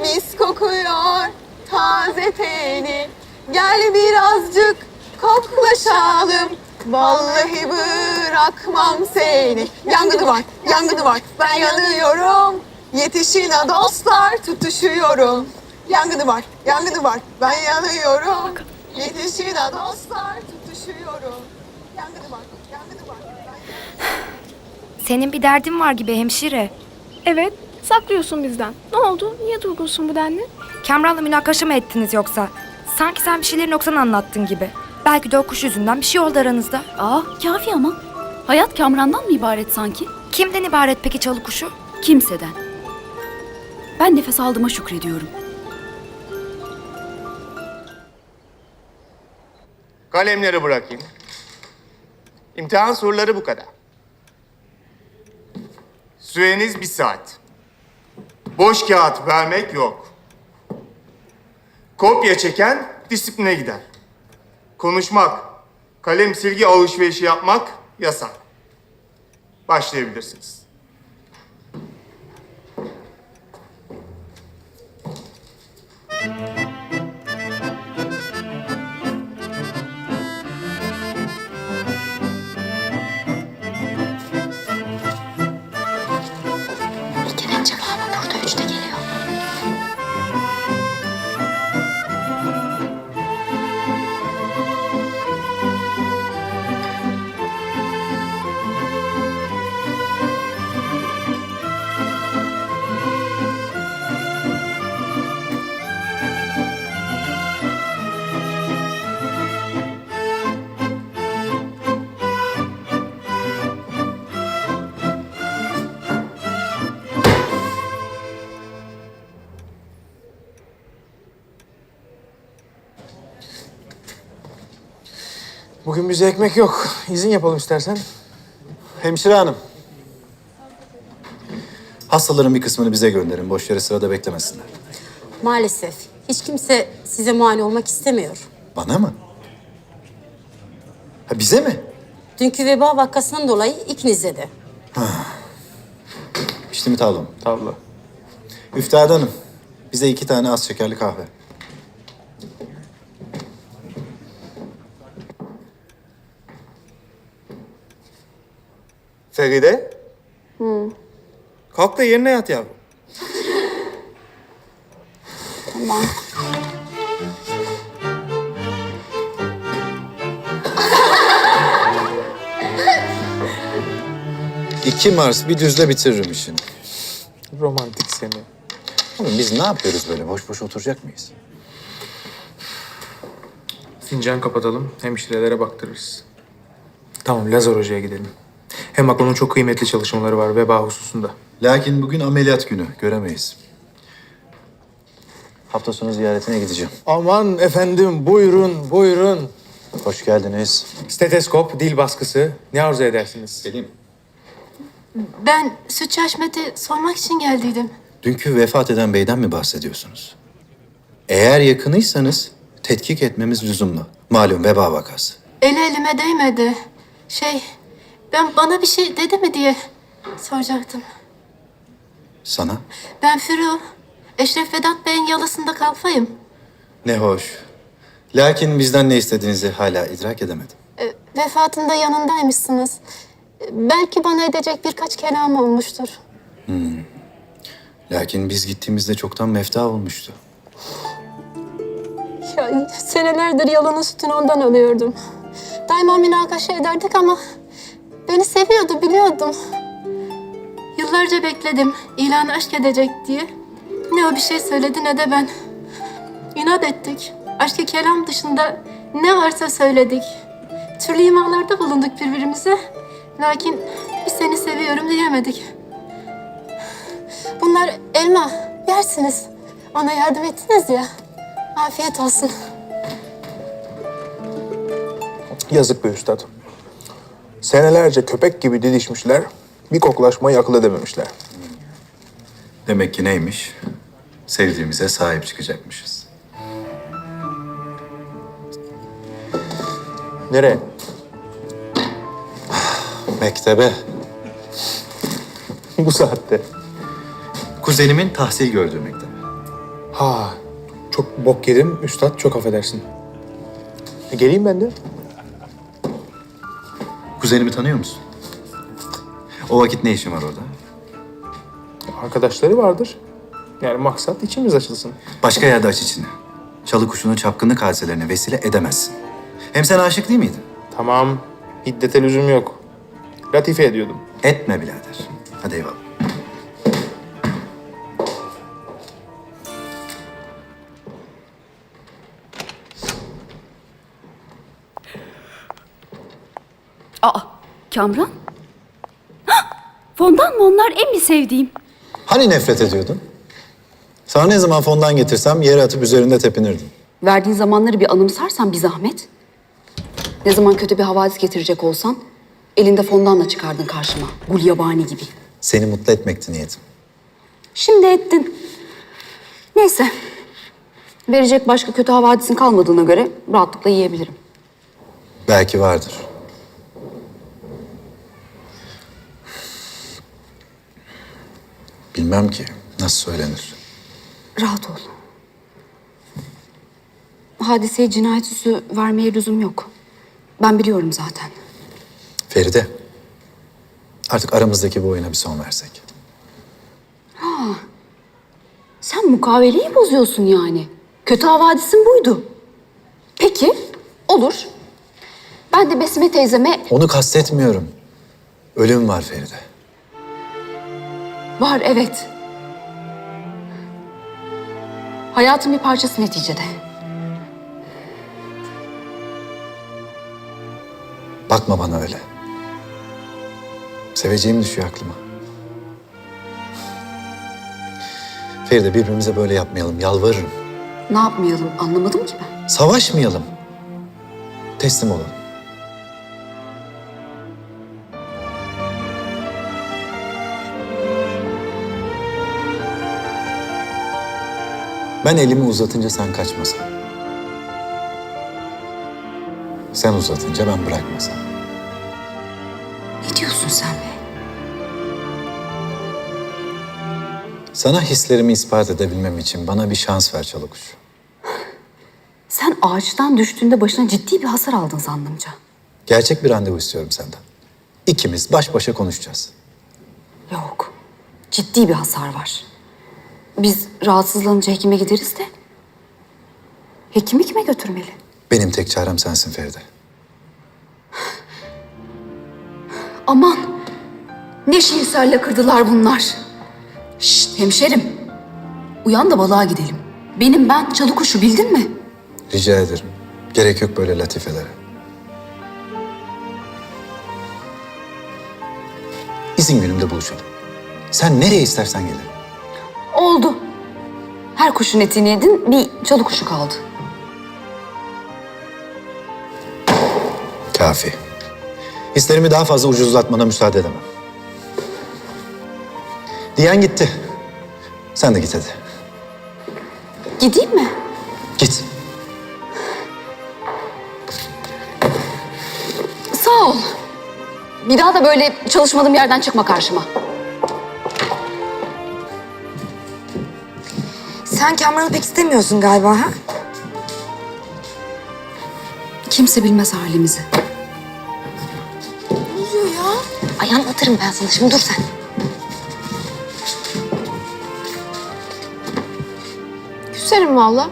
mis kokuyor taze teni. Gel birazcık koklaşalım. Vallahi bırakmam seni. Yangını var, yangını var. Ben yanıyorum. Yetişin ha dostlar, tutuşuyorum. Yangını var, yangını var. Ben yanıyorum. Yetişin ha dostlar, tutuşuyorum. Yangını var, yangını var. Senin bir derdin var gibi hemşire. Evet, saklıyorsun bizden. Ne oldu? Niye durgunsun bu denli? Kamran'la münakaşa mı ettiniz yoksa? Sanki sen bir şeyleri noksan anlattın gibi. Belki de o kuş yüzünden bir şey oldu aranızda. Aa kafi ama. Hayat Kamran'dan mı ibaret sanki? Kimden ibaret peki çalı kuşu? Kimseden. Ben nefes aldığıma şükrediyorum. Kalemleri bırakayım. İmtihan soruları bu kadar. Süreniz bir saat. Boş kağıt vermek yok. Kopya çeken disipline gider. Konuşmak, kalem silgi alışverişi yapmak yasak. Başlayabilirsiniz. Bugün bize ekmek yok. İzin yapalım istersen. Hemşire hanım. Hastaların bir kısmını bize gönderin. Boş yere sırada beklemesinler. Maalesef hiç kimse size mani olmak istemiyor. Bana mı? Ha bize mi? Dünkü veba vakasından dolayı ikinize de. İşte mi tablom? Tablo. Üftade hanım. Bize iki tane az şekerli kahve. Feride. Kalk da yerine yat yavrum. İki Mars bir düzle bitiririm işini. Romantik seni. Oğlum biz ne yapıyoruz böyle? Boş boş oturacak mıyız? Fincan kapatalım. Hemşirelere baktırırız. Tamam Lazar Hoca'ya gidelim. Hem bak onun çok kıymetli çalışmaları var veba hususunda. Lakin bugün ameliyat günü. Göremeyiz. Hafta sonu ziyaretine gideceğim. Aman efendim buyurun buyurun. Hoş geldiniz. Steteskop, dil baskısı. Ne arzu edersiniz? Selim. Ben süt çeşmeti sormak için geldiydim. Dünkü vefat eden beyden mi bahsediyorsunuz? Eğer yakınıysanız tetkik etmemiz lüzumlu. Malum veba vakası. Eli elime değmedi. Şey, ben bana bir şey dedi mi diye soracaktım. Sana? Ben Firu, Eşref Vedat Bey'in yalasında kalfayım. Ne hoş. Lakin bizden ne istediğinizi hala idrak edemedim. E, vefatında yanındaymışsınız. E, belki bana edecek birkaç kelam olmuştur. Lakin biz gittiğimizde çoktan mefta olmuştu. Ya, senelerdir yalanın sütünü ondan alıyordum. Daima münakaşa ederdik ama beni seviyordu biliyordum. Yıllarca bekledim ilanı aşk edecek diye. Ne o bir şey söyledi ne de ben. İnat ettik. Aşkı kelam dışında ne varsa söyledik. Türlü imalarda bulunduk birbirimize. Lakin bir seni seviyorum diyemedik. Bunlar elma. Yersiniz. Ona yardım ettiniz ya. Afiyet olsun. Yazık be üstad. Senelerce köpek gibi didişmişler. Bir koklaşmayı akıl edememişler. Demek ki neymiş? Sevdiğimize sahip çıkacakmışız. Nereye? Mektebe. Bu saatte. Kuzenimin tahsil gördüğü mektebe. Ha, çok bok yedim üstad, çok affedersin. E, geleyim ben de. Kuzenimi tanıyor musun? O vakit ne işin var orada? Arkadaşları vardır. Yani maksat içimiz açılsın. Başka yerde aç içini. Çalı kuşunun çapkınlık hadiselerine vesile edemezsin. Hem sen aşık değil miydin? Tamam, hiddete lüzum yok. Latife ediyordum. Etme birader. Hadi eyvallah. Kamran? Hah, Fondan mı onlar en bir sevdiğim? Hani nefret ediyordun? Sana ne zaman fondan getirsem yere atıp üzerinde tepinirdin. Verdiğin zamanları bir anımsarsan bir zahmet. Ne zaman kötü bir havadis getirecek olsan elinde fondanla çıkardın karşıma. Gulyabani gibi. Seni mutlu etmekti niyetim. Şimdi ettin. Neyse. Verecek başka kötü havadisin kalmadığına göre rahatlıkla yiyebilirim. Belki vardır. Bilmem ki nasıl söylenir. Rahat ol. Hadiseye cinayet süsü vermeye lüzum yok. Ben biliyorum zaten. Feride, artık aramızdaki bu oyuna bir son versek. Sen mukaveleyi bozuyorsun yani. Kötü havadisin buydu. Peki, olur. Ben de Besime teyzeme Onu kastetmiyorum. Ölüm var Feride. Var evet. Hayatın bir parçası neticede. Bakma bana öyle. Seveceğim düşüyor aklıma. Feride birbirimize böyle yapmayalım, yalvarırım. Ne yapmayalım anlamadım ki ben. Savaşmayalım. Teslim olalım. Ben elimi uzatınca sen kaçmasan. Sen uzatınca ben bırakmasam. Ne diyorsun sen be? Sana hislerimi ispat edebilmem için bana bir şans ver Çalıkuş. Sen ağaçtan düştüğünde başına ciddi bir hasar aldın zannımca. Gerçek bir randevu istiyorum senden. İkimiz baş başa konuşacağız. Yok. Ciddi bir hasar var. Biz rahatsızlanınca hekime gideriz de. Hekimi kime götürmeli? Benim tek çarem sensin Feride. Aman! Ne şiirserle kırdılar bunlar. Şşt hemşerim. Uyan da balığa gidelim. Benim ben çalı kuşu bildin mi? Rica ederim. Gerek yok böyle latifelere. İzin günümde buluşalım. Sen nereye istersen gelirim. Oldu. Her kuşun etini yedin, bir çalı kuşu kaldı. Kafi. Hislerimi daha fazla ucuzlatmana müsaade edemem. Diyen gitti. Sen de git hadi. Gideyim mi? Git. Sağ ol. Bir daha da böyle çalışmadığım yerden çıkma karşıma. Sen Kamran'ı pek istemiyorsun galiba ha? Kimse bilmez halimizi. Ay anlatırım ben sana şimdi dur sen. Küserim valla.